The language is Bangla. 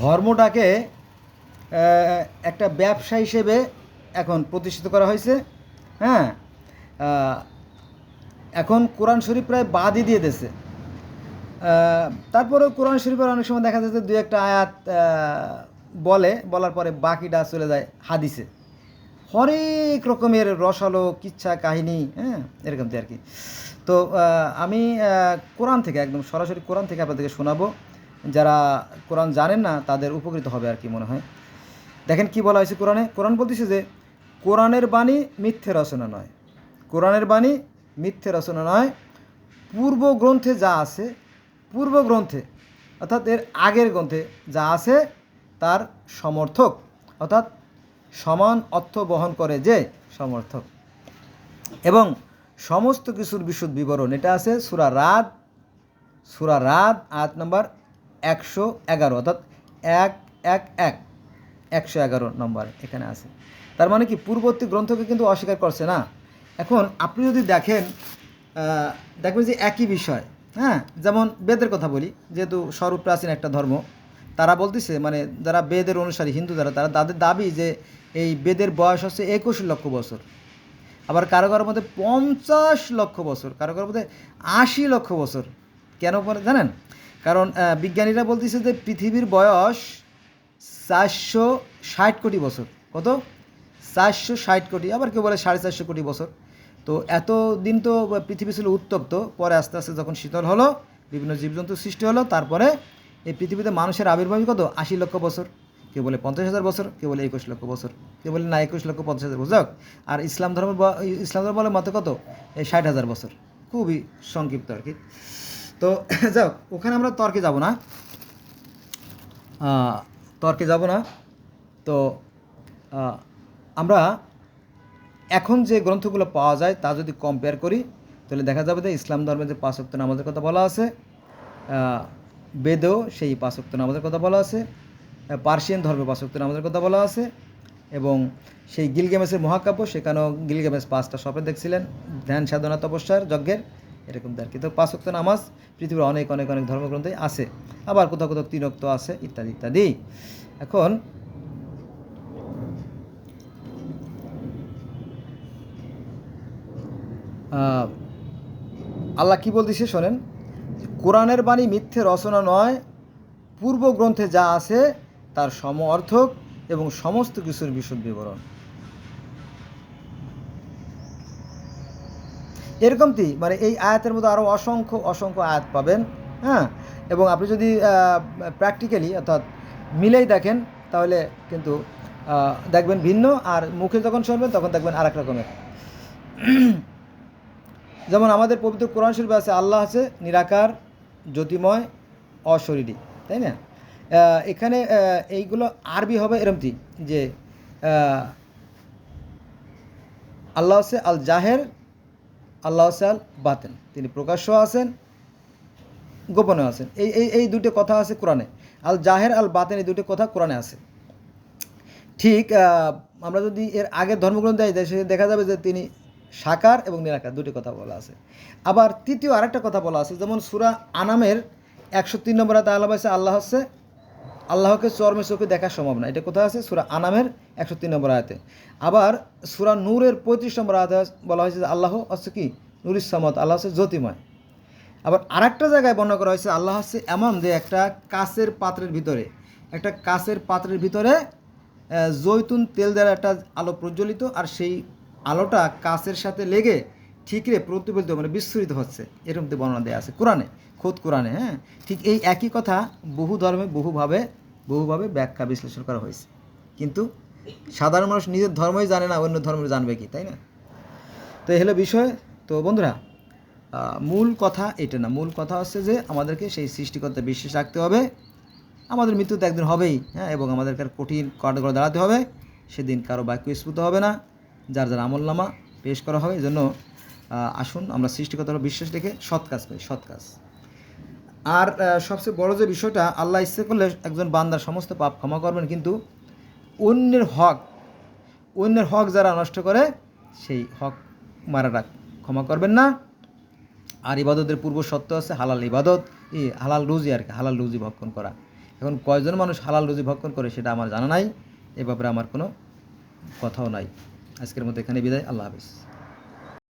ধর্মটাকে একটা ব্যবসা হিসেবে এখন প্রতিষ্ঠিত করা হয়েছে হ্যাঁ? এখন কোরআন শরীফ প্রায় বাদই দিয়ে দিয়েছে। তারপরেও কোরআন শরীফের অনেক সময় দেখা যাচ্ছে দু একটা আয়াত বলে, বলার পরে বাকিটা চলে যায় হাদিসে। হরেক রকমের রসালো কিচ্ছা, কাহিনী হ্যাঁ? এরকম আর কি। তো আমি কোরআন থেকে, একদম সরাসরি কোরআন থেকে আপনাদেরকে শোনাবো। যারা কোরআন জানেন না, তাদের উপকৃত হবে আর কি মনে হয়। দেখেন কি বলা হয়েছে কোরআনে? কোরআন বলতেছে যে, কোরআনের বাণী মিথ্যে রচনা নয়। কোরআনের বাণী মিথ্যে রচনা নয়। পূর্ব গ্রন্থে যা আছে, পূর্ব গ্রন্থে, অর্থাৎ এর আগের গ্রন্থে যা আছে, তার সমর্থক, অর্থাৎ সমান অর্থ বহন করে যে সমর্থক। এবং সমস্ত কিছুর বিশুদ্ধ বিবরণ, এটা আছে সুরা রাত সুরা রাত আয়াত নম্বর একশো এগারো, অর্থাৎ এক এক এক, একশো এগারো নম্বর এখানে আছে। তার মানে কি? পূর্ববর্তী গ্রন্থকে কিন্তু অস্বীকার করছে না। এখন আপনি যদি দেখেন দেখবেন যে একই বিষয় হ্যাঁ? যেমন বেদের কথা বলি, যেহেতু স্বরূপ প্রাচীন একটা ধর্ম, তারা বলতেছে মানে যারা বেদের অনুসারী, হিন্দু যারা, তারা তাদের দাবি যে এই বেদের বয়স হচ্ছে একুশ লক্ষ বছর। আবার কারও কারোর মধ্যে পঞ্চাশ লক্ষ বছর কারও কারোর মধ্যে আশি লক্ষ বছর। কেন জানেন? কারণ বিজ্ঞানীরা বলতেছে যে পৃথিবীর বয়স চারশো ষাট কোটি বছর। কত? চারশো ষাট কোটি, আবার কেউ বলে সাড়ে চারশো কোটি বছর। তো এত দিন তো পৃথিবী ছিল উত্তপ্ত, পরে আস্তে আস্তে যখন শীতল হলো, বিভিন্ন জীবজন্তু সৃষ্টি হলো, তারপরে এই পৃথিবীতে মানুষের আবির্ভাবই কত? আশি লক্ষ বছর। কেউ বলে পঞ্চাশ হাজার বছর, কেউ বলে একুশ লক্ষ বছর, কেউ বলে না, একুশ লক্ষ পঞ্চাশ হাজার বছর। আর ইসলাম ধর্ম ব- ইসলাম ধর্ম বলে মতে কত? এই ষাট হাজার বছর। খুবই সংক্ষিপ্ত আর কি। তো যাক ওখানে আমরা তর্কে যাব না। তর্কে যাব না। তো আমরা এখন যে গ্রন্থগুলো পাওয়া যায় তা যদি কম্পেয়ার করি, তাহলে দেখা যাবে যে ইসলাম ধর্মের যে পাঁচক্ত নামাজের কথা বলা আছে বেদেও সেই পাঁচক্ত নামাজের কথা বলা আছে পার্সিয়ান ধর্মে পাঁচক্ত নামাজের কথা বলা আছে, এবং সেই গিলগেমেসের মহাকাব্য, সেখানেও গিলগেমেস পাঁচটা স্বপ্নে দেখছিলেন, ধ্যান সাধনা তপস্যার যজ্ঞের। এরকম আর কি। তো পাঁচক্ত নামাজ, পৃথিবীর অনেক অনেক অনেক ধর্মগ্রন্থে আছে। আবার কোথাও কোথাও তিনক্ত আছে, ইত্যাদি ইত্যাদি। এখন আল্লাহ কি বলতেছে শোনেন কোরআনের বাণী মিথ্যে রচনা নয় পূর্ব গ্রন্থে যা আছে তার সম অর্থক এবং সমস্ত কিছুর বিশুদ্ধ বিবরণ। এরকমটি মানে এই আয়াতের মধ্যে আরও অসংখ্য অসংখ্য আয়াত পাবেন হ্যাঁ? এবং আপনি যদি প্র্যাকটিক্যালি অর্থাৎ মিলেই দেখেন, তাহলে কিন্তু দেখবেন ভিন্ন, আর মুখে যখন শুনবেন, তখন দেখবেন আর এক রকমের। যেমন আমাদের পবিত্র কোরআন শরীফে আছে, আল্লাহ আছে নিরাকার, জ্যোতিময়, অশরীরী, তাই না? এখানে এইগুলো আরবি হবে এরমটি যে আল্লাহ আছে আল জাহের আল্লাহ আল বাতেন। তিনি প্রকাশ্য আছেন গোপনে আছেন। এই এই এই দুটো কথা আছে কোরআনে। আল জাহের, আল বাতেন এই দুটো কথা কোরআনে আছে। ঠিক আমরা যদি এর আগের ধর্মগ্রন্থ যাই সে দেখা যাবে যে তিনি সাকার এবং নিরাকার দুটি কথা বলা আছে। আবার তৃতীয় আরেকটা কথা বলা আছে, যেমন সুরা আনামের একশো তিন নম্বর আয়তে আল্লাহ আল্লাহ হচ্ছে আল্লাহকে চর্মে চোখে দেখা সম্ভব না। এটা কোথায় আছে? সুরা আনামের একশো তিন নম্বর আয়তে। আবার সুরা নূরের পঁয়ত্রিশ নম্বর আয়তে বলা হয়েছে যে আল্লাহ হচ্ছে কি? নুরিস সামত আল্লাহ হচ্ছে জ্যোতিময়। আবার আরেকটা জায়গায় বর্ণনা করা হয়েছে, আল্লাহ হচ্ছে এমন যে একটা কাচের পাত্রের ভিতরে, একটা কাচের পাত্রের ভিতরে জৈতুন তেল দ্বারা একটা আলো প্রজ্বলিত, আর সেই আলোটা কাচের সাথে লেগে ঠিকরে প্রতিফলিত মানে বিস্তৃত হচ্ছে। এরকম তো বর্ণনা দেওয়া আছে। কোরআনে, খোদ কোরআনে হ্যাঁ? ঠিক এই একই কথা বহু ধর্মে বহুভাবে বহুভাবে ব্যাখ্যা বিশ্লেষণ করা হয়েছে। কিন্তু সাধারণ মানুষ নিজের ধর্মই জানে না, অন্য ধর্ম জানবে কি, তাই না? তো হলো বিষয়। তো বন্ধুরা মূল কথা এটা না। মূল কথা হচ্ছে যে আমাদেরকে সেই সৃষ্টিকর্তা বিশ্বাস রাখতে হবে। আমাদের মৃত্যু তো একদিন হবেই হ্যাঁ? এবং আমাদেরকে কঠিন কাঠগড়ে দাঁড়াতে হবে। সেদিন কারও বাক্য স্ফুত হবে না। যার যার আমলনামা পেশ করা হবে। এই জন্য আসুন, আমরা সৃষ্টিকর্তার বিশ্বাস রেখে সৎ কাজ করি, সৎ কাজ। আর সবচেয়ে বড় যে বিষয়টা, আল্লাহ ইচ্ছে করলে একজন বান্দার সমস্ত পাপ ক্ষমা করবেন, কিন্তু অন্যের হক অন্যের হক যারা নষ্ট করে, সেই হক মারাটা ক্ষমা করবেন না। আর ইবাদতের পূর্ব সত্য আছে হালাল ইবাদত। ই হালাল রুজি আর কি, হালাল রুজি ভক্ষণ করা। এখন কয়জন মানুষ হালাল রুজি ভক্ষণ করে সেটা আমার জানা নাই, এ ব্যাপারে আমার কোনো কথাও নাই। আজকের মতো এখানে বিদায়, আল্লাহ হাফিজ।